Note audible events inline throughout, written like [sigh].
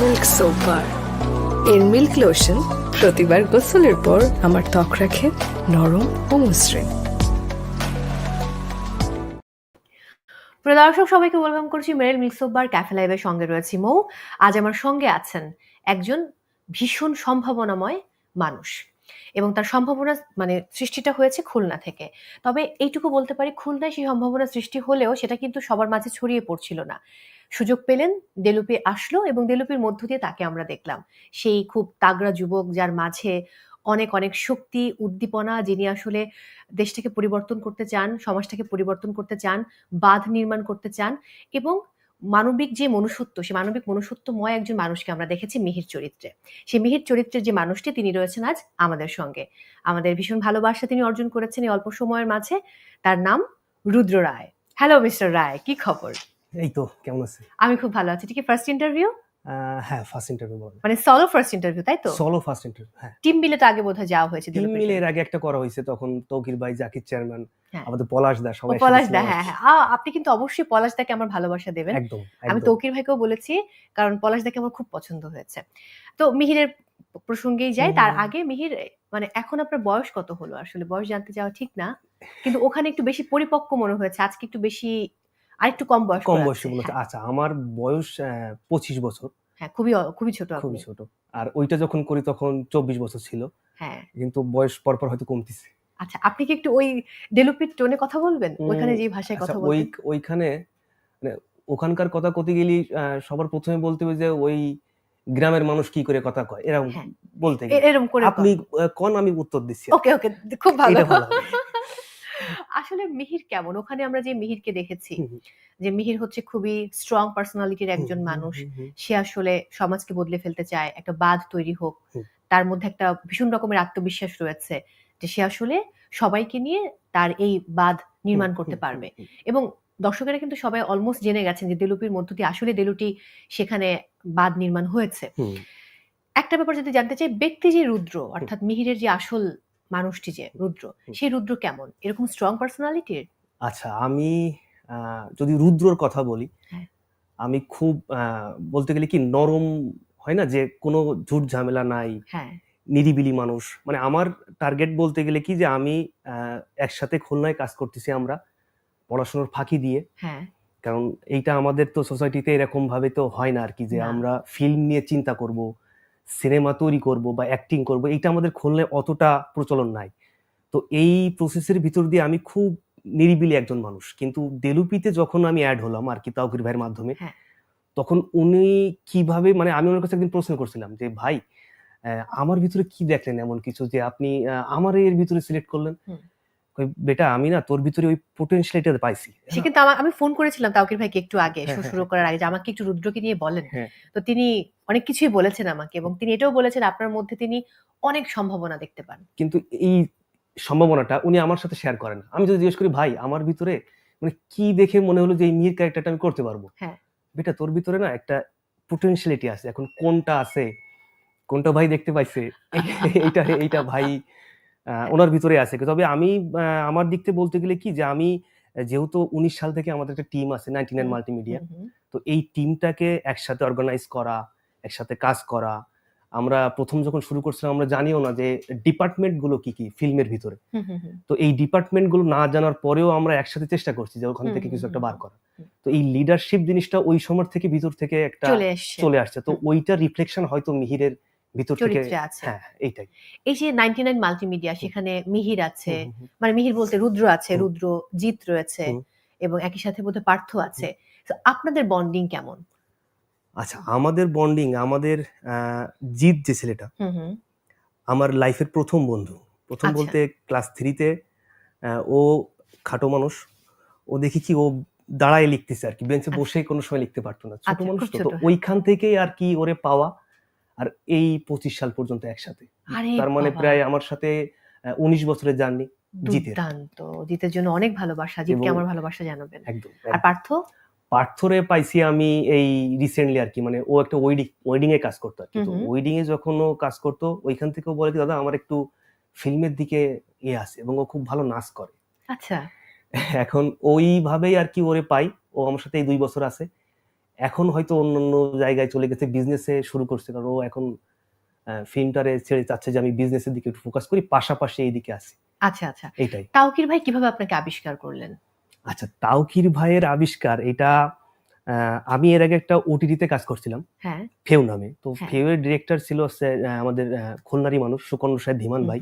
Milk এর milk lotion প্রতিবার গোসলের পর আমার ত্বক রাখে নরম ও মসৃণ। প্রিয় দর্শক, সবাইকে ওয়েলকাম করছি মেরেল মিক্সোপ বার ক্যাফে লাইভের সঙ্গে রয়েছি মৌ। আজ আমার সঙ্গে আছেন একজন ভীষণ সম্ভাবনাময় মানুষ। এবং তার সম্ভাবনা মানে সৃষ্টিটা হয়েছে খুলনা থেকে। তবে এইটুকু বলতে পারি, খুলনায় সেই সম্ভাবনা সৃষ্টি হলেও সেটা কিন্তু সবার মাঝে ছড়িয়ে পড়ছিল না। সুযোগ পেলেন, দেলুপি আসলো এবং দেলুপির মধ্য দিয়ে তাকে আমরা দেখলাম। সেই খুব তাগড়া যুবক যার মাঝে অনেক অনেক শক্তি, উদ্দীপনা, যিনি আসলে দেশটাকে পরিবর্তন করতে চান, সমাজটাকে পরিবর্তন করতে চান, বাঁধ নির্মাণ করতে চান এবং মানবিক যে মনুষ্যত্ব সে মানবিক মনুষ্যত্বময় একজন মানুষকে আমরা দেখেছি মিহির চরিত্রে। সেই মিহির চরিত্রের যে মানুষটি তিনি রয়েছেন আজ আমাদের সঙ্গে। আমাদের ভীষণ ভালোবাসা তিনি অর্জন করেছেন এই অল্প সময়ের মাঝে। তার নাম রুদ্র রায়। হ্যালো মিস্টার রায় কি খবর? এই তো কেমন আছে আমি খুব ভালো আছি। ঠিক ফার্স্ট ইন্টারভিউ হ্যাঁ ফার্স্ট ইন্টারভিউ মানে সলো ফার্স্ট ইন্টারভিউ তাই তো? সলো ফার্স্ট ইন্টারভিউ হ্যাঁ। টিম মিলে তো আগে বোধহয় যাওয়া হয়েছে টিম মিলে এর আগে একটা করা হয়েছে তখন তৌকির ভাই জাকির চেয়ারম্যান। আমাদের পলাশ দা সবাই পলাশ দা হ্যাঁ হ্যাঁ। আপনি কিন্তু অবশ্যই পলাশ দাকে আমার ভালোবাসা দেবেন। একদম আমি তৌকির ভাইকেও বলেছি কারণ পলাশ দাকে আমার খুব পছন্দ হয়েছে। তো মিহিরের প্রসঙ্গেই যাই তার আগে মিহির মানে এখন আপনার বয়স কত হলো? আসলে বয়স জানতে যাওয়া ঠিক না কিন্তু ওখানে একটু বেশি পরিপক্ক মনে হয়েছে আজকে একটু বেশি আরেকটু কম বয়স কম বয়সী। মনে হচ্ছে হ্যাঁ, আচ্ছা আমার বয়স পঁচিশ বছর। হ্যাঁ খুবই খুবই ছোট খুবই ছোট। আর ওইটা যখন করি তখন চব্বিশ বছর ছিল। হ্যাঁ। কিন্তু বয়স পরপর হয়তো কমতেছে। আচ্ছা আপনি কি একটু ওই ডেলুপির টোনে কথা বলবেন? ওইখানে যে ভাষায় আচ্ছা কথা ওই ওইখানে মানে ওখানকার কথা কতে গেলি সবার প্রথমে বলতে হবে যে ওই গ্রামের মানুষ কি করে কথা কয়। এরকম হ্যাঁ। বলতে গেলে। এরম করে আপনি কন আমি উত্তর দিচ্ছি? ওকে ওকে খুব ভালো। আসলে মিহির কেমন? ওখানে আমরা যে মিহিরকে দেখেছি। যে মিহির হচ্ছে খুবই স্ট্রং পার্সোনালিটির একজন মানুষ। সে আসলে সমাজকে বদলে ফেলতে চায় একটা বাঁধ তৈরি হোক। তার মধ্যে একটা ভীষণ রকমের আত্মবিশ্বাস রয়েছে যে সে আসলে সবাইকে নিয়ে তার এই বাঁধ নির্মাণ করতে পারবে। এবং দর্শকেরা কিন্তু সবাই অলমোস্ট জেনে গেছেন যে দেলুপির মধ্য দিয়ে আসলে দেলুটি সেখানে বাঁধ নির্মাণ হয়েছে। একটা ব্যাপার যদি জানতে চাই ব্যক্তি যে রুদ্র অর্থাৎ মিহিরের যে আসল মানুষটি যে রুদ্র। সেই রুদ্র কেমন? এরকম স্ট্রং পার্সোনালিটির আচ্ছা আমি যদি রুদ্রর কথা বলি হ্যাঁ। আমি খুব বলতে গেলে কি নরম হয় না? যে কোনো ঝুট ঝামেলা নাই হ্যাঁ। নিরিবিলি মানুষ। মানে আমার টার্গেট বলতে গেলে কি যে আমি একসাথে খুলনায় কাজ করতেছি আমরা পড়াশোনার ফাঁকি দিয়ে। হ্যাঁ। কারণ এইটা আমাদের তো সোসাইটিতে এরকম ভাবে তো হয় না আর কি যে আমরা ফিল্ম নিয়ে চিন্তা করব সিনেমা তৈরি করব বা অ্যাক্টিং করব এইটা আমাদের খুলনায় অতটা প্রচলন নাই। তো এই প্রসেসের ভিতর দিয়ে আমি খুব নিরিবিলি একজন মানুষ। কিন্তু দেলুপিতে যখন আমি অ্যাড হলাম আর কি তাওকির ভাইয়ের মাধ্যমে হ্যাঁ। তখন উনি কীভাবে মানে আমি ওনার কাছে একদিন প্রশ্ন করছিলাম যে ভাই আমার ভিতরে কি দেখলেন এমন কিছু যে আপনি আমার এর ভিতরে সিলেক্ট করলেন? কই, বেটা আমি না তোর ভিতরে ওই পোটেনশিয়ালিটা পাইছি। সে কিন্তু আমি ফোন করেছিলাম তাওকির ভাইকে একটু আগে হ্যাঁ, হ্যাঁ, শুরু করার আগে যে আমাকে একটু রুদ্রকে নিয়ে বলেন। হ্যাঁ। তো তিনি অনেক কিছুই বলেছেন আমাকে এবং তিনি এটাও বলেছেন আপনার মধ্যে তিনি অনেক সম্ভাবনা দেখতে পান। কিন্তু এই সম্ভাবনাটা উনি আমার সাথে শেয়ার করেন আমি যদি জিজ্ঞেস করি ভাই আমার ভিতরে মানে কি দেখে মনে হলো যে এই মির ক্যারেক্টারটা আমি করতে পারব? হ্যাঁ। বেটা তোর ভিতরে না একটা পোটেনশিয়ালিটি আছে। এখন কোনটা আছে? কোনটা ভাই দেখতে পাইছে? [laughs] এইটা এইটা ভাই ওনার ভিতরে আছে। তবে আমি আমার দিক থেকে বলতে গেলে কি যে আমি যেহেতু উনিশ সাল থেকে আমাদের একটা টিম আছে নাইনটি নাইন মাল্টিমিডিয়া। তো এই টিমটাকে একসাথে অর্গানাইজ করা একসাথে কাজ করা আমরা প্রথম যখন শুরু করছিলাম আমরা জানিও না যে ডিপার্টমেন্টগুলো কি কি ফিল্মের ভিতরে। তো এই ডিপার্টমেন্টগুলো না জানার পরেও আমরা একসাথে চেষ্টা করছি যে ওখান থেকে কিছু একটা বার করা। তো এই লিডারশিপ জিনিসটা ওই সময় থেকে ভিতর থেকে একটা চলে আসছে। তো। ওইটা রিফ্লেকশন হয়তো মিহিরের ভিতর থেকে আছে। হ্যাঁ এইটাই। এই যে নাইনটি নাইন মাল্টিমিডিয়া সেখানে মিহির আছে। মানে মিহির বলতে রুদ্র আছে রুদ্র রয়েছে এবং একই সাথে বোধহয় পার্থ আছে। আপনাদের বন্ডিং কেমন? আচ্ছা আমাদের বন্ডিং আমাদের যে ছেলেটা আমার লাইফের প্রথম বন্ধু। প্রথম আচ্ছা। বলতে ক্লাস থ্রিতে ও খাটো মানুষ। ও দেখি কি ও দাঁড়ায় লিখতেছে আর কি বেঞ্চে আচ্ছা। বসে কোনো সময় লিখতে পারতো না। ছোট আচ্ছা, মানুষ তো হ্যাঁ। ওইখান থেকেই আর কি ওরে পাওয়া। আর এই পঁচিশ সাল পর্যন্ত একসাথে। তার মানে প্রায় আমার সাথে উনিশ বছরের জার্নি জিতের। জিতের জন্য অনেক ভালোবাসা জিতকে আমার ভালোবাসা জানাবেন। একদম আর পার্থ? পার্থরে পাইছি আমি এই রিসেন্টলি আর কি মানে ও একটা ওয়েডিং ওয়েডিং এ কাজ করতো আর কি। তো। ওয়েডিং এ যখন ও কাজ করতো ওইখান থেকে ও বলে দাদা আমার একটু ফিল্মের দিকে ইয়ে আছে এবং ও খুব ভালো নাচ করে। আচ্ছা। এখন ওইভাবেই আর কি ওরে পাই। ও আমার সাথে এই দুই বছর আছে। এখন হয়তো অন্য অন্য জায়গায় চলে গেছে বিজনেসে শুরু করছে। কারণ ও এখন ফিল্মটারে ছেড়ে চাচ্ছে যে আমি বিজনেসের দিকে একটু ফোকাস করি পাশাপাশি এই দিকে আসি আচ্ছা আচ্ছা। এইটাই। তাওকির ভাই কীভাবে আপনাকে আবিষ্কার করলেন? আচ্ছা তাওকির ভাইয়ের আবিষ্কার এটা আমি এর আগে একটা ওটিটিতে কাজ করছিলাম। হ্যাঁ। ফেউ নামে। তো হ্যাঁ। ফেউয়ের ডিরেক্টর ছিল আমাদের খুলনারি মানুষ সুকর্ণ সাহেব ধীমান ভাই।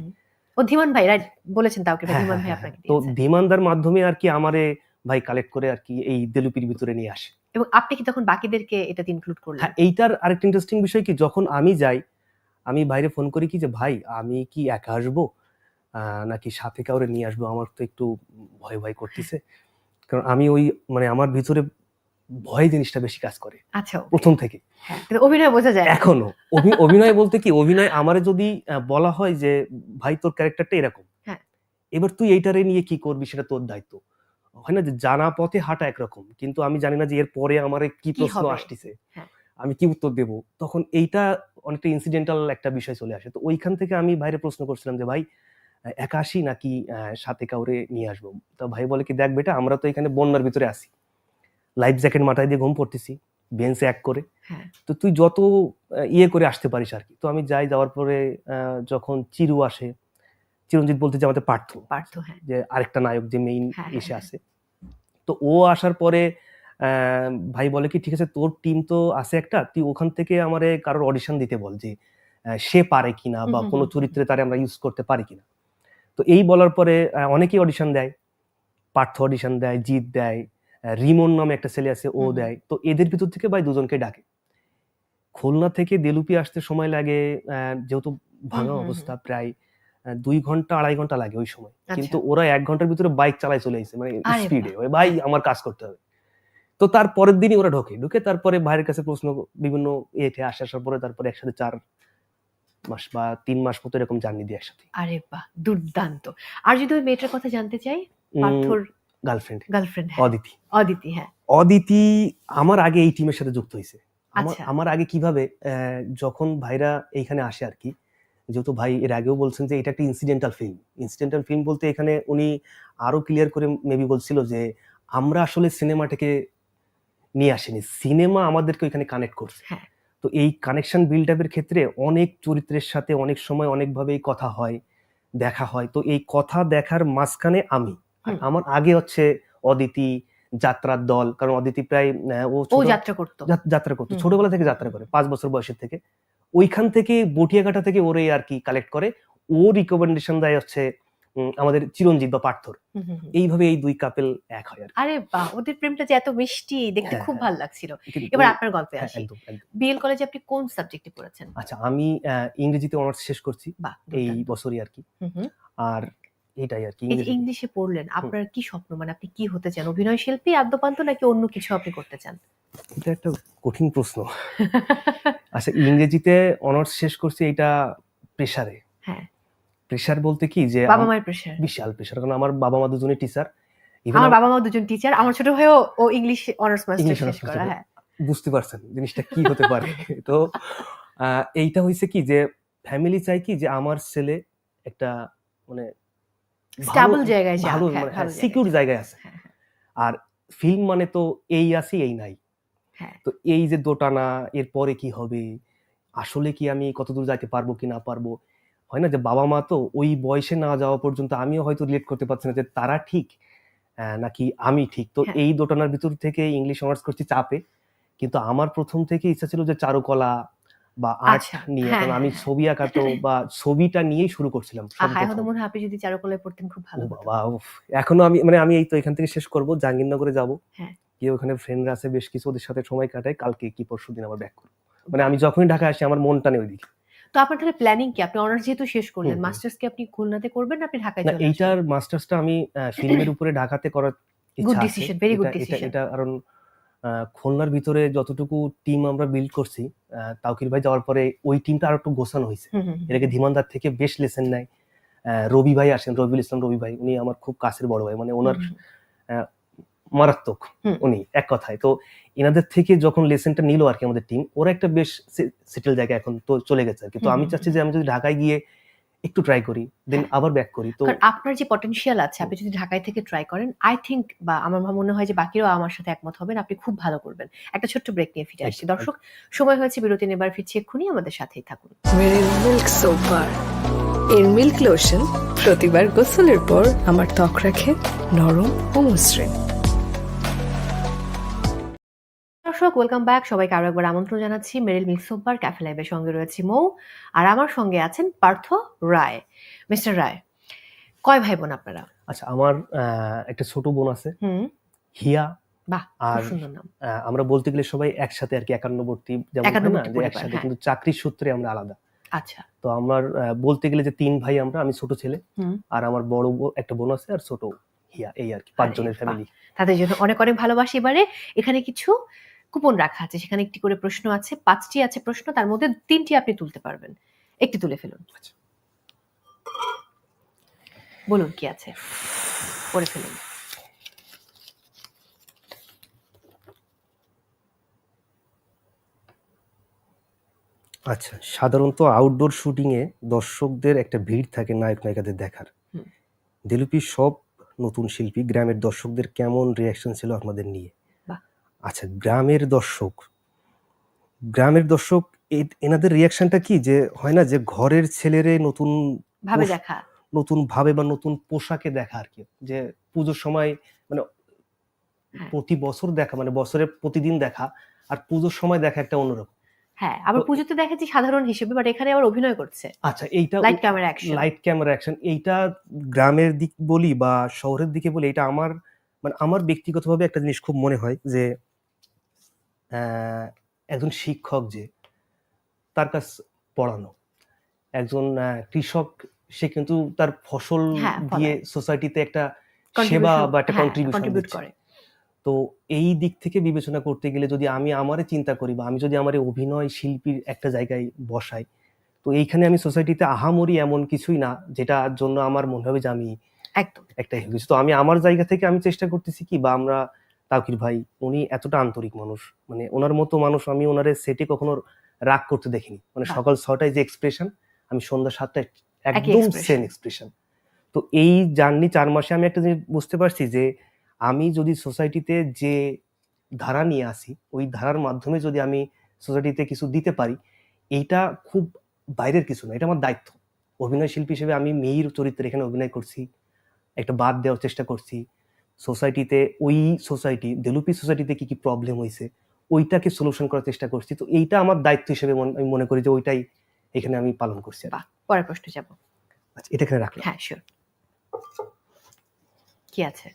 ও ধীমান ভাই রাইট বলেছেন তাওকির ভাই হ্যাঁ, ধীমান ভাই হ্যাঁ, আপনাকে তো ধীমানদার মাধ্যমে আর কি আমারে ভাই কালেক্ট করে আর কি এই দেলুপির ভিতরে নিয়ে আসে। এবং আপনি কি তখন বাকিদেরকে এটাতে ইনক্লুড করলেন? হ্যাঁ এইটার আরেকটা ইন্টারেস্টিং বিষয় কি যখন আমি যাই আমি বাইরে ফোন করি কি যে ভাই আমি কি একা আসব? নাকি সাথে কাউরে নিয়ে আসব? আমার তো একটু ভয় ভয় করতেছে। কারণ আমি ওই মানে আমার ভিতরে ভয় জিনিসটা বেশি কাজ করে। আচ্ছা প্রথম থেকে। হ্যাঁ, অভিনয় বোঝা যায় এখনও। অভি- অভিনয় বলতে কি অভিনয় আমারে যদি বলা হয় যে ভাই তোর ক্যারেক্টারটা এরকম। হ্যাঁ। এবার তুই এইটারে নিয়ে কি করবি সেটা তোর দায়িত্ব। হয় না যে জানা পথে হাঁটা একরকম কিন্তু আমি জানি না যে এর পরে আমার কি প্রশ্ন আসতেছে। হ্যাঁ। আমি কি উত্তর দেব? তখন এইটা অনেকটা ইনসিডেন্টাল একটা বিষয় চলে আসে। তো ওইখান থেকে আমি বাইরে প্রশ্ন করছিলাম যে ভাই আহ, একা আসি নাকি সাথে কাউরে নিয়ে আসব? তো ভাই বলে কি দেখ বেটা আমরা তো এখানে বন্যার ভিতরে আসি লাইফ জ্যাকেট মাথায় দিয়ে ঘুম পড়তেছি বেঞ্চে এক করে। হ্যাঁ। তো তুই যত ইয়ে করে আসতে পারিস আর কি। তো আমি যাই যাওয়ার পরে যখন চিরু আসে চিরঞ্জিত বলতে যে আমাদের পার্থ পার্থ হ্যাঁ। যে আরেকটা নায়ক যে মেইন এসে আসে তো ও আসার পরে ভাই বলে কি ঠিক আছে তোর টিম তো আছে একটা তুই ওখান থেকে আমারে কারোর অডিশন দিতে বল যে সে পারে কিনা বা কোনো চরিত্রে তারে আমরা ইউজ করতে পারি কিনা। তো এই বলার পরে অনেকেই অডিশন দেয়। পার্থ অডিশন দেয় জিৎ দেয় রিমন নামে একটা ছেলে আছে ও। দেয়। তো এদের ভিতর থেকে ভাই দুজনকে ডাকে। খুলনা থেকে দেলুপি আসতে সময় লাগে যেহেতু ভাঙা অবস্থা প্রায় দুই ঘণ্টা আড়াই ঘণ্টা লাগে ওই সময়। আচ্ছা। কিন্তু ওরা এক ঘণ্টার ভিতরে বাইক চালায় চলে আসছে মানে স্পিডে ভাই আমার কাজ করতে হবে। তো তার পরের দিনই ওরা ঢোকে। ঢুকে তারপরে ভাইয়ের কাছে প্রশ্ন বিভিন্ন ইয়েতে আসে আসার পরে তারপরে একসাথে চার মাস বা তিন মাস মতো এরকম জার্নি দিয়ে একসাথে। আরে বাহ দুর্দান্ত। আর যদি ওই মেয়েটার কথা জানতে চাই পার্থর গার্লফ্রেন্ড গার্লফ্রেন্ড অদিতি। অদিতি হ্যাঁ। অদিতি আমার আগে এই টিমের সাথে যুক্ত হয়েছে। আমার আচ্ছা। আগে কীভাবে যখন ভাইরা এইখানে আসে আর কি যেহেতু ভাই এর আগেও বলছেন যে এটা একটা ইনসিডেন্টাল ফিল্ম ইনসিডেন্টাল ফিল্ম বলতে এখানে উনি আরও ক্লিয়ার করে মেবি বলছিল যে আমরা আসলে সিনেমাটাকে নিয়ে আসিনি। সিনেমা আমাদেরকে ওইখানে কানেক্ট করছে। হ্যাঁ। তো এই কানেকশন বিল্ড আপের ক্ষেত্রে অনেক চরিত্রের সাথে অনেক সময় অনেকভাবেই কথা হয় দেখা হয়। তো এই কথা দেখার মাঝখানে আমি আমার আগে হচ্ছে অদিতি যাত্রার দল কারণ অদিতি প্রায় ও যাত্রা করতো। যাত্রা করতো। ছোটবেলা থেকে যাত্রা করে পাঁচ বছর বয়সের থেকে। ওইখান থেকে বটিয়াঘাটা থেকে ওরে আর কি কালেক্ট করে ও রিকমেন্ডেশন দেয় হচ্ছে আমাদের চিরঞ্জিত বা পার্থর। এইভাবে এই দুই কাপেল এক হয় আরে বাহ ওদের প্রেমটা যে এত মিষ্টি দেখতে হ্যাঁ, খুব হ্যাঁ। ভালো লাগছিল এবার আপনার গল্পে হ্যাঁ, আসি। বিএল কলেজে আপনি কোন সাবজেক্টে পড়েছেন আচ্ছা আমি ইংরেজিতে অনার্স শেষ করছি এই বছরই আর কি। আর এটাই আর কি ইংলিশে পড়লেন আপনার কি স্বপ্ন? মানে আপনি কি হতে চান? অভিনয় শিল্পী আদ্যপান্ত নাকি অন্য কিছু আপনি করতে চান? এটা একটা কঠিন প্রশ্ন। আচ্ছা ইংরেজিতে অনার্স শেষ করছি এটা প্রেসারে। হ্যাঁ। প্রেসার বলতে কি যে বাবা মায়ের প্রেশার বিশাল প্রেসার কারণ আমার বাবা মা দুজনে টিচার আমার বাবা মা দুজন টিচার আমার ছোট ভাইও ও ইংলিশ অনার্স মাস্টার শেষ করা হ্যাঁ। বুঝতে পারছেন জিনিসটা কি হতে পারে। [laughs] তো এইটা হয়েছে কি যে ফ্যামিলি চাই কি যে আমার ছেলে একটা মানে স্টেবল জায়গায় ভালো হ্যাঁ মানে সিকিউর জায়গায় আছে। হ্যাঁ, হ্যাঁ, আর ফিল্ম মানে তো এই আছে এই নাই। হ্যাঁ। তো এই যে দোটানা এরপরে কি হবে? আসলে কি আমি কতদূর যাইতে পারব কি না পারব? হয় না যে বাবা মা তো ওই বয়সে না যাওয়া পর্যন্ত আমিও হয়তো রিলেট করতে পারছি না যে তারা ঠিক নাকি আমি ঠিক। তো হ্যাঁ। এই দোটানার ভিতর থেকে ইংলিশ অনার্স করছি চাপে। কিন্তু আমার প্রথম থেকে ইচ্ছা ছিল যে চারুকলা বা আর্ট আচ্ছা, নিয়ে হ্যাঁ, কারণ আমি ছবি আঁকা তো [laughs] বা ছবিটা নিয়েই শুরু করছিলাম। মনে হয় আপনি যদি চারুকলায় পড়তেন খুব ভালো বাবা এখনও আমি মানে আমি এই তো এখান থেকে শেষ করব জাহাঙ্গীরনগরে যাব। হ্যাঁ। গিয়ে ওখানে ফ্রেন্ডরা আছে বেশ কিছু ওদের সাথে সময় কাটাই কালকে কি পরশু দিন আবার ব্যাক করব। মানে আমি যখনই ঢাকা আসি আমার মনটা নেই ওইদিকে। তো আপনার তাহলে প্ল্যানিং কি? আপনি অনার্স যেহেতু শেষ করলেন। মাস্টার্স কি আপনি খুলনাতে করবেন না আপনি ঢাকায় না চলে আসবেন? এইটার মাস্টার্সটা আমি ফিল্মের উপরে ঢাকাতে করার ইচ্ছা আছে। এটা- কারণ খুলনার ভিতরে যতটুকু টিম আমরা বিল্ড করছি তাওকির ভাই যাওয়ার পরে ওই টিমটা আরও একটু গোছানো হয়েছে। এটাকে ধীমানদার থেকে বেশ লেসেন নেয়। রবি ভাই আসেন রবিউল ইসলাম রবি ভাই উনি আমার খুব কাছের বড় ভাই মানে ওনার মারাত্মক উনি এক কথায়। তো এনাদের থেকে যখন লেসেনটা নিল আর কি আমাদের টিম ওরা একটা বেশ সেটেল জায়গায় এখন তো চলে গেছে আর কি। তো আমি চাচ্ছি যে আমি যদি ঢাকায় গিয়ে একটু ট্রাই করি দেন হ্যাঁ। আবার ব্যাক করি তো আপনার যে পটেনশিয়াল আছে আপনি যদি ঢাকায় থেকে ট্রাই করেন আই থিংক বা আমার মনে হয় যে বাকিরাও আমার সাথে একমত হবেন আপনি খুব ভালো করবেন। একটা ছোট্ট ব্রেক নিয়ে ফিরে আসছি। দর্শক সময় হয়েছে বিরতি নেবার ফিরছি এক্ষুনি আমাদের সাথেই থাকুন। মিল্ক সোপার এর মিল্ক লোশন প্রতিবার গোসলের পর আমার ত্বক রাখে নরম ও মসৃণ। দর্শক ওয়েলকাম ব্যাক সবাইকে আরও একবার আমন্ত্রণ জানাচ্ছি মেরিল মিল্ক সোপার ক্যাফে লাইভের সঙ্গে রয়েছে মৌ আর আমার সঙ্গে আছেন পার্থ রায়। মিস্টার রায় কয় ভাই বোন আপনারা? আচ্ছা আমার একটা ছোট বোন আছে হিয়া। বাহ আর আমরা বলতে গেলে সবাই একসাথে আর কি একান্নবর্তী যেমন না যে একসাথে হ্যাঁ। কিন্তু চাকরির সূত্রে আমরা আলাদা। আচ্ছা। তো আমার বলতে গেলে যে তিন ভাই আমরা আমি ছোট ছেলে। আর আমার বড় একটা বোন আছে আর ছোট হিয়া এই আর কি পাঁচজনের। ফ্যামিলি তাদের জন্য অনেক অনেক ভালোবাসি। এবারে এখানে কিছু কুপন রাখা আছে সেখানে একটি করে প্রশ্ন আছে পাঁচটি আছে প্রশ্ন তার মধ্যে তিনটি আপনি তুলতে পারবেন একটি তুলে ফেলুন আচ্ছা। বলুন কি আছে পড়ে ফেলুন আচ্ছা সাধারণত আউটডোর শুটিং এ দর্শকদের একটা ভিড় থাকে নায়ক নায়িকাদের দেখার। দিলুপি সব নতুন শিল্পী গ্রামের দর্শকদের কেমন রিয়াকশন ছিল আপনাদের নিয়ে। আচ্ছা গ্রামের দর্শক। গ্রামের দর্শক এনাদের রিয়াকশনটা কি? যে হয় না যে ঘরের ছেলেরে নতুন ভাবে দেখা। নতুন ভাবে বা নতুন পোশাকে দেখা আর কি। যে পুজোর সময় মানে হ্যাঁ। প্রতি বছর দেখা মানে বছরে প্রতিদিন দেখা আর পুজোর সময় দেখা একটা অন্যরকম। হ্যাঁ আবার পুজোতে দেখেছি সাধারণ হিসেবে বাট এখানে আবার অভিনয় করছে। আচ্ছা এইটা light camera action light camera action এইটা গ্রামের দিক বলি বা শহরের দিকে বলি এটা আমার মানে আমার ব্যক্তিগতভাবে একটা জিনিস খুব মনে হয় যে একজন শিক্ষক যে তার কাছ পড়ানো। একজন কৃষক সে কিন্তু তার ফসল হ্যাঁ, দিয়ে সোসাইটিতে একটা সেবা বা একটা কন্ট্রিবিউশন করে। তো এই দিক থেকে বিবেচনা করতে গেলে যদি আমি আমারে চিন্তা করি বা আমি যদি আমার অভিনয় শিল্পীর একটা জায়গায় বসাই তো এইখানে আমি সোসাইটিতে আহামরি এমন কিছুই না যেটার জন্য আমার মনে হবে যে আমি একদম। একটা হয়ে তো আমি আমার জায়গা থেকে আমি চেষ্টা করতেছি কি বা আমরা তাকির ভাই উনি এতটা আন্তরিক মানুষ। মানে ওনার মতো মানুষ আমি ওনারে সেটে কখনো রাগ করতে দেখিনি। মানে সকাল ছটায় যে এক্সপ্রেশন আমি সন্ধ্যা সাতটায় একদম। সেম এক্সপ্রেশন তো এই জার্নি চার মাসে আমি একটা জিনিস বুঝতে পারছি যে আমি যদি সোসাইটিতে যে ধারা নিয়ে আসি ওই ধারার মাধ্যমে যদি আমি সোসাইটিতে কিছু দিতে পারি এইটা খুব বাইরের কিছু না এটা আমার দায়িত্ব। অভিনয় শিল্পী হিসেবে আমি মেয়ের চরিত্রে এখানে অভিনয় করছি একটা বাদ দেওয়ার চেষ্টা করছি সোসাইটিতে ওই সোসাইটি দেলুপি সোসাইটিতে কি কি প্রবলেম হয়েছে ওইটাকে সলিউশন করার চেষ্টা করছি। তো এইটা আমার দায়িত্ব হিসেবে মন- আমি মনে করি যে ওইটাই এখানে আমি পালন করছি বাহ। পরের প্রশ্ন যাব। আচ্ছা এটা এখানে রাখলাম। হ্যাঁ শিওর কি আছে?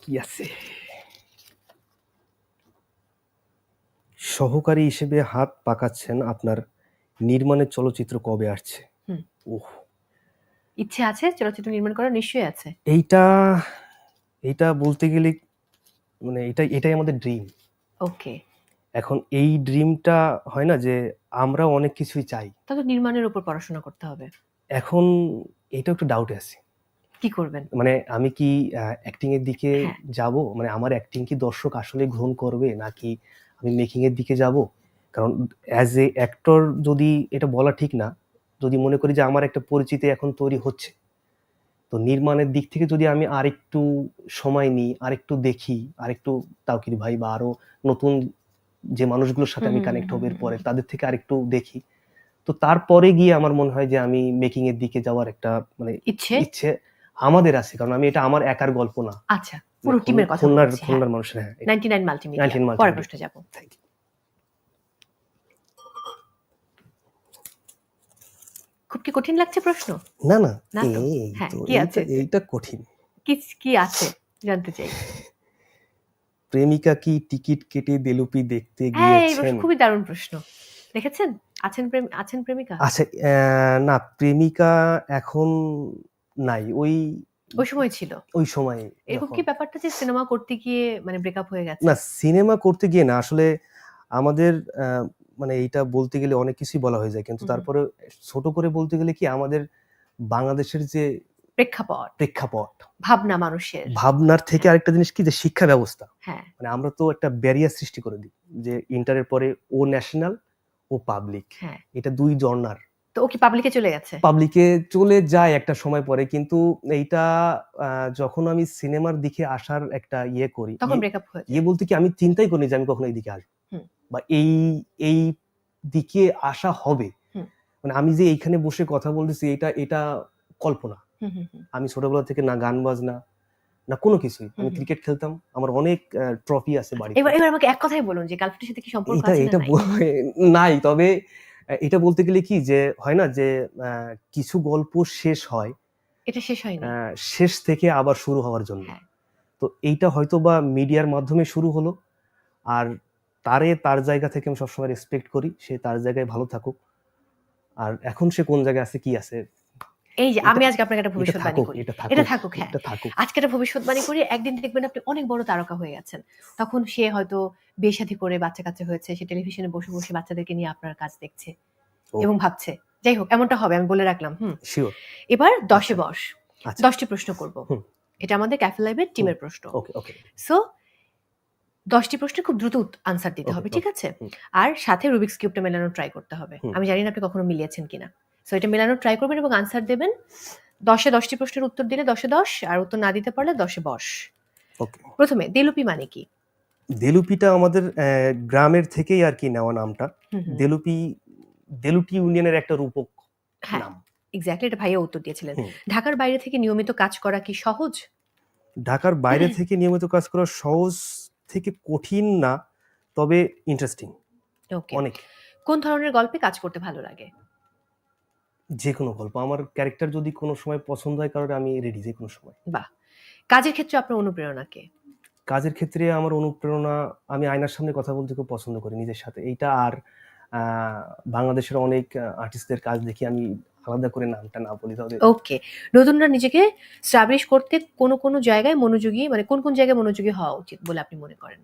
কি আছে? সহকারী হিসেবে হাত পাকাচ্ছেন আপনার নির্মাণের চলচ্চিত্র কবে আসছে। ওহ ইচ্ছে আছে চলচ্চিত্র নির্মাণ করার? নিশ্চয়ই আছে। এইটা এইটা বলতে গেলে মানে এটাই এটাই আমাদের ড্রিম ওকে এখন এই ড্রিমটা হয় না যে আমরা অনেক কিছুই চাই। তাহলে নির্মাণের উপর পড়াশোনা করতে হবে। এখন এটা একটু ডাউটে আছে। কি করবেন? মানে আমি কি অ্যাক্টিং এর দিকে হ্যাঁ। যাব? মানে আমার অ্যাক্টিং কি দর্শক আসলে গ্রহণ করবে নাকি আমি মেকিং এর দিকে যাব? কারণ অ্যাজ এ অ্যাক্টর যদি এটা বলা ঠিক না যদি মনে করি যে আমার একটা পরিচিতি এখন তৈরি হচ্ছে তো নির্মাণের দিক থেকে যদি আমি আরেকটু সময় নিই আরেকটু দেখি আরেকটু তাওকির ভাই বা আরও নতুন যে মানুষগুলোর সাথে আমি কানেক্ট হব এরপরে তাদের থেকে আরেকটু দেখি তো তারপরে গিয়ে আমার মনে হয় যে আমি মেকিং এর দিকে যাওয়ার একটা মানে ইচ্ছে ইচ্ছে আমাদের আছে কারণ আমি এটা আমার একার গল্প না আচ্ছা পুরো টিমের কথা খুলনার। খুলনার মানুষের হ্যাঁ এটা। 99 মাল্টিমিডিয়া 99 পরের multimedia। প্রশ্ন যাব Thank you. খুব কি কঠিন লাগছে প্রশ্ন? না না হ্যাঁ, কি এইটা- আছে? এইটা কঠিন। কি কি আছে? জানতে চাই। প্রেমিকা কি টিকিট কেটে দেলুপি দেখতে হ্যাঁ গিয়েছেন? খুবই দারুণ প্রশ্ন। দেখেছেন? আছেন প্রেম আছেন প্রেমিকা? আচ্ছা আহ, না প্রেমিকা এখন নাই। ওই ওই সময় ছিল? ওই সময় এরকম কি ব্যাপারটা যে সিনেমা করতে গিয়ে মানে ব্রেকআপ হয়ে গেছে? না সিনেমা করতে গিয়ে না আসলে আমাদের মানে এইটা বলতে গেলে অনেক কিছুই বলা হয়ে যায়। কিন্তু তারপরে ছোট করে বলতে গেলে কি আমাদের বাংলাদেশের যে প্রেক্ষাপট প্রেক্ষাপট ভাবনা মানুষের। ভাবনার থেকে আরেকটা জিনিস কি যে শিক্ষা ব্যবস্থা। হ্যাঁ। মানে আমরা তো একটা ব্যারিয়ার সৃষ্টি করে দিই যে ইন্টারের পরে ও ন্যাশনাল ও পাবলিক হ্যাঁ। এটা দুই জর্নার তো ও কি পাবলিকে চলে গেছে? পাবলিকে চলে যায় একটা সময় পরে কিন্তু এইটা আহ, যখন আমি সিনেমার দিকে আসার একটা ইয়ে করি তখন ইয়ে- ব্রেকআপ হয়েছে ইয়ে বলতে কি আমি চিন্তাই করিনি যে আমি কখনো এই দিকে আসব। বা এই এই দিকে আসা হবে। মানে আমি যে এইখানে বসে কথা বলতেছি এটা এটা কল্পনা। আমি ছোটবেলা থেকে না গান বাজনা না কোনো কিছুই। আমি ক্রিকেট খেলতাম আমার অনেক ট্রফি আছে বাড়িতে। এবার এবার আমাকে এক কথাই বলুন যে গার্লফ্রেন্ডের সাথে কি সম্পর্ক এটা আছে এটা না নাই? তবে এটা বলতে গেলে কি যে হয় না যে কিছু গল্প শেষ হয় এটা শেষ হয়নি। আহ, শেষ থেকে আবার শুরু হওয়ার জন্য। হ্যাঁ। তো এইটা হয়তো বা মিডিয়ার মাধ্যমে শুরু হলো আর তারে তার জায়গা থেকে আমি সবসময় রেসপেক্ট করি সে তার জায়গায় ভালো থাকুক। আর এখন সে কোন জায়গায় আছে কি আছে? এই যে আমি আজকে আপনাকে একটা ভবিষ্যৎবাণী করি। এটা থাকুক হ্যাঁ। এটা থাকুক। আজকে একটা ভবিষ্যৎবাণী করি একদিন দেখবেন আপনি অনেক বড় তারকা হয়ে গেছেন। তখন সে হয়তো বিয়ে শাদী করে বাচ্চা কাচ্চা হয়েছে সে টেলিভিশনে বসে বসে বাচ্চাদেরকে নিয়ে আপনার কাজ দেখছে এবং ভাবছে যাই হোক এমনটা হবে আমি বলে রাখলাম হুম? শিওর এবার দশে বস আচ্ছা। দশটি প্রশ্ন করব। এটা আমাদের ক্যাফে লাইভের টিমের প্রশ্ন। ওকে ওকে সো দশটি প্রশ্নে খুব দ্রুত আনসার দিতে হবে ঠিক আছে? আর সাথে রুবিক্স কিউবটা মেলানো ট্রাই করতে হবে। আমি জানি না আপনি কখনো মিলিয়েছেন কিনা। সো এটা মেলানো ট্রাই করবেন এবং আনসার দেবেন। দশে দশটি প্রশ্নের উত্তর দিলে দশে দশ আর উত্তর না দিতে পারলে দশে বস প্রথমে দেলুপি মানে কি? দেলুপিটা আমাদের গ্রামের থেকেই আর কি নেওয়া নামটা। দেলুপি দেলুটি ইউনিয়নের একটা রূপক হ্যাঁ নাম। এক্স্যাক্টলি এটা ভাইয়া উত্তর দিয়েছিলেন। ঢাকার বাইরে থেকে নিয়মিত কাজ করা কি সহজ? ঢাকার বাইরে [clears throat] থেকে নিয়মিত কাজ করা সহজ থেকে কঠিন না তবে ইন্টারেস্টিং অনেক। কোন ধরনের গল্পে কাজ করতে ভালো লাগে? যে কোনো গল্প। আমার ক্যারেক্টার যদি কোনো সময় পছন্দ হয় কারণ আমি রেডি যে কোনো সময়। বাহ! কাজের ক্ষেত্রে আপনার অনুপ্রেরণা কে? কাজের ক্ষেত্রে আমার অনুপ্রেরণা আমি আয়নার সামনে কথা বলতে খুব পছন্দ করি নিজের সাথে। এইটা আর বাংলাদেশের অনেক আর্টিস্টদের কাজ দেখি আমি আলাদা করে নামটা না বলি তাহলে ওকে নতুনরা নিজেকে স্টাবলিশ করতে কোন কোন জায়গায় মনোযোগী মানে কোন কোন জায়গায় মনোযোগী হওয়া উচিত বলে আপনি মনে করেন?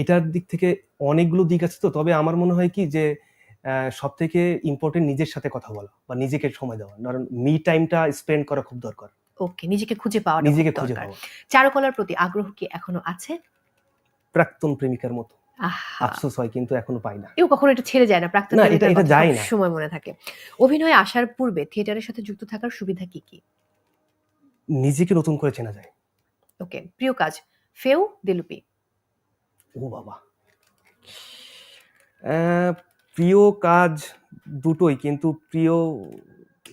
এটার দিক থেকে অনেকগুলো দিক আছে তো তবে আমার মনে হয় কি যে সব থেকে ইম্পর্টেন্ট নিজের সাথে কথা বলা বা নিজেকে সময় দেওয়া। কারণ মি টাইমটা স্পেন্ড করা খুব দরকার। ওকে নিজেকে খুঁজে পাওয়া নিজেকে খুঁজে পাওয়া। চারুকলার প্রতি আগ্রহ কি এখনও আছে? প্রাক্তন প্রেমিকার মতো। আফসোস হয় কিন্তু এখনও পাই না। এও কখনো এটা ছেড়ে যায় না প্রাক্তন না, এটা- এটা যায় না। সময় মনে থাকে। অভিনয়ে আসার পূর্বে থিয়েটারের সাথে যুক্ত থাকার সুবিধা কি কি? নিজেকে নতুন করে চেনা যায়। ওকে প্রিয় কাজ ফেউ দিলুপি। ও বাবা। প্রিয় কাজ দুটোই কিন্তু প্রিয়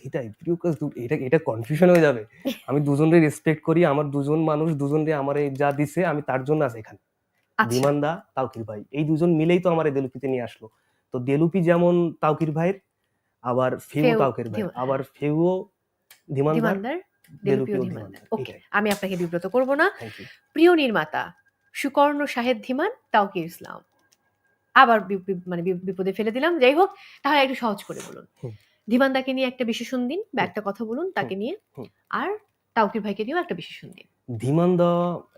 এটাই প্রিয় কাজ এটা এটা কনফিউশন হয়ে যাবে। [laughs] আমি দুজনকে রেসপেক্ট করি আমার দুজন মানুষ দুজনরে আমার যা দিছে আমি তার জন্য আছে এখানে। আচ্ছা। বিমানদা তাউকির ভাই। এই দুজন মিলেই তো আমার দেলুপিতে নিয়ে আসলো। তো দেলুপি যেমন তাউকির ভাইয়ের আবার ফেউ তাউকির ভাই আবার ফেউও ধীমানদার দেলুপিও ওকে আমি আপনাকে বিব্রত করব না। প্রিয় নির্মাতা সুকর্ণ শাহেদ ধীমান তাওকির ইসলাম। আবার মানে বিপদে ফেলে দিলাম। যাই হোক তাহলে একটু সহজ করে বলুন। ধীমানদাকে নিয়ে একটা বিশেষণ দিন বা একটা কথা বলুন তাকে নিয়ে। আর তাওকির ভাইকে নিয়েও একটা বিশেষণ দিন। ধীমানদা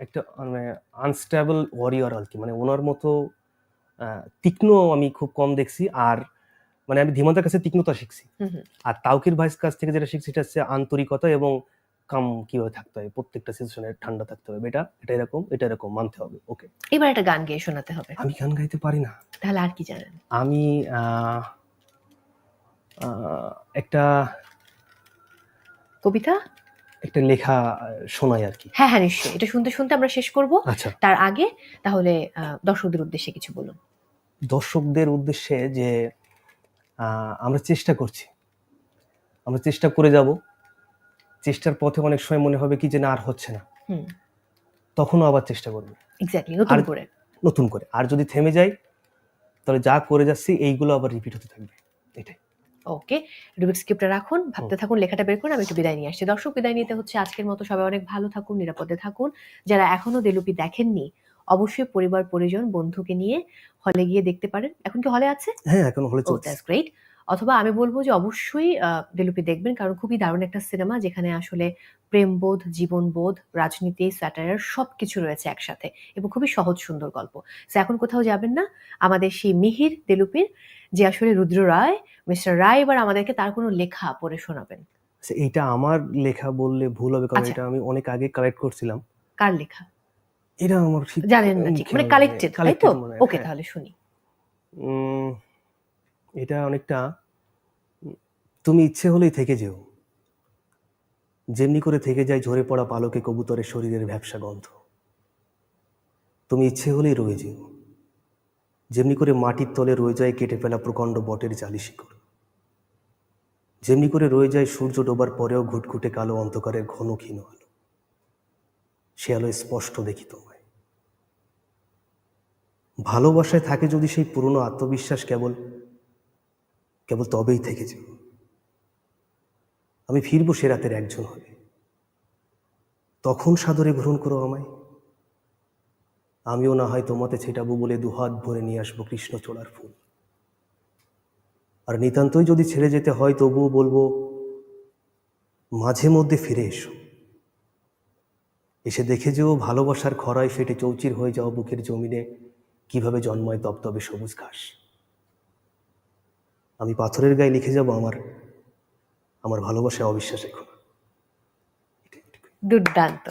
একটা মানে আনস্টেবল ওয়ারিয়র আর কি। মানে ওনার মতো তীক্ষ্ণ আমি খুব কম দেখছি। আর মানে আমি ধীমানদার কাছে তীক্ষ্ণতা শিখছি। আর তাউকির ভাইস কাছ থেকে যেটা শিখছি সেটা হচ্ছে আন্তরিকতা এবং কাম কীভাবে থাকতে হবে প্রত্যেকটা সিচুয়েশনে ঠান্ডা থাকতে হবে। এটা এটা এরকম এটা এরকম মানতে হবে। ওকে এবার একটা গান গেয়ে শোনাতে হবে। আমি গান গাইতে পারি না। তাহলে আর কি জানেন? আমি একটা কবিতা? একটা লেখা শোনাই আর কি। হ্যাঁ হ্যাঁ নিশ্চয়ই। এটা শুনতে শুনতে আমরা শেষ করব। আচ্ছা। তার আগে তাহলে দর্শকদের উদ্দেশ্যে কিছু বলুন। দর্শকদের উদ্দেশ্যে যে আমরা চেষ্টা করছি। আমরা চেষ্টা করে যাব। চেষ্টার পথে অনেক সময় মনে হবে কি যে না আর হচ্ছে না। তখনও আবার চেষ্টা করব। এক্স্যাক্টলি নতুন করে। নতুন করে। আর যদি থেমে যাই তাহলে যা করে যাচ্ছি এইগুলো আবার রিপিট হতে থাকবে। ওকে রুবিক স্ক্রিপ্টটা রাখুন ভাবতে থাকুন লেখাটা বের করুন আমি একটু বিদায় নিয়ে আসছি। দর্শক বিদায় নিতে হচ্ছে আজকের মতো। সবাই অনেক ভালো থাকুন নিরাপদে থাকুন। যারা এখনও দেলুপি দেখেননি অবশ্যই পরিবার পরিজন বন্ধুকে নিয়ে হলে গিয়ে দেখতে পারেন। এখন কি হলে আছে? হ্যাঁ এখন হলে চলছে। দ্যাটস গ্রেট অথবা আমি বলব যে অবশ্যই দেলুপি দেখবেন কারণ খুবই দারুণ একটা সিনেমা যেখানে আসলে প্রেমবোধ জীবনবোধ রাজনীতি স্যাটায়ার সব কিছু রয়েছে একসাথে এবং খুবই সহজ সুন্দর গল্প। তো এখন কোথাও যাবেন না। আমাদের সেই মিহির দেলুপির যে আসলে রুদ্র রায় মিস্টার রায় এবার আমাদেরকে তার কোনো লেখা পড়ে শোনাবেন। এটা আমার লেখা বললে ভুল হবে কারণ আচ্ছা। এটা আমি অনেক আগে কালেক্ট করছিলাম। কার লেখা? এটা আমার ঠিক জানেন না ঠিক। মানে কালেক্টেড তাই তো? ওকে হ্যাঁ। তাহলে শুনি। এটা অনেকটা, তুমি ইচ্ছে হলেই থেকে যেও। যেমনি করে থেকে যায় ঝরে পড়া পালকে কবুতরের শরীরের ভ্যাবসা গন্ধ। তুমি ইচ্ছে হলেই রয়ে যেও। যেমনি করে মাটির তলে রয়ে যায় কেটে ফেলা প্রকাণ্ড বটের জালি শিকড়। যেমনি করে রয়ে যায় সূর্য ডোবার পরেও ঘুটঘুটে কালো অন্ধকারের ঘন ক্ষীণ আলো। সে আলো স্পষ্ট দেখি তোমায়। ভালোবাসায় থাকে যদি সেই পুরনো আত্মবিশ্বাস কেবল কেবল তবেই থেকে যাব। আমি ফিরবো সে রাতের একজন হবে তখন সাদরে গ্রহণ করো আমায়। আমিও না হয় তোমাতে ছেটাবো বলে দুহাত ভরে নিয়ে আসব কৃষ্ণচূড়ার ফুল। আর নিতান্তই যদি ছেড়ে যেতে হয় তবুও বলব, মাঝে মধ্যে ফিরে এসো। এসে দেখে যেও ভালোবাসার খরায় ফেটে চৌচির হয়ে যাওয়া বুকের জমিনে, কীভাবে জন্মায় তপতবে সবুজ ঘাস। আমি পাথরের গায়ে লিখে যাব আমার আমার ভালোবাসা অবিশ্বাস এখন দুর্দান্ত।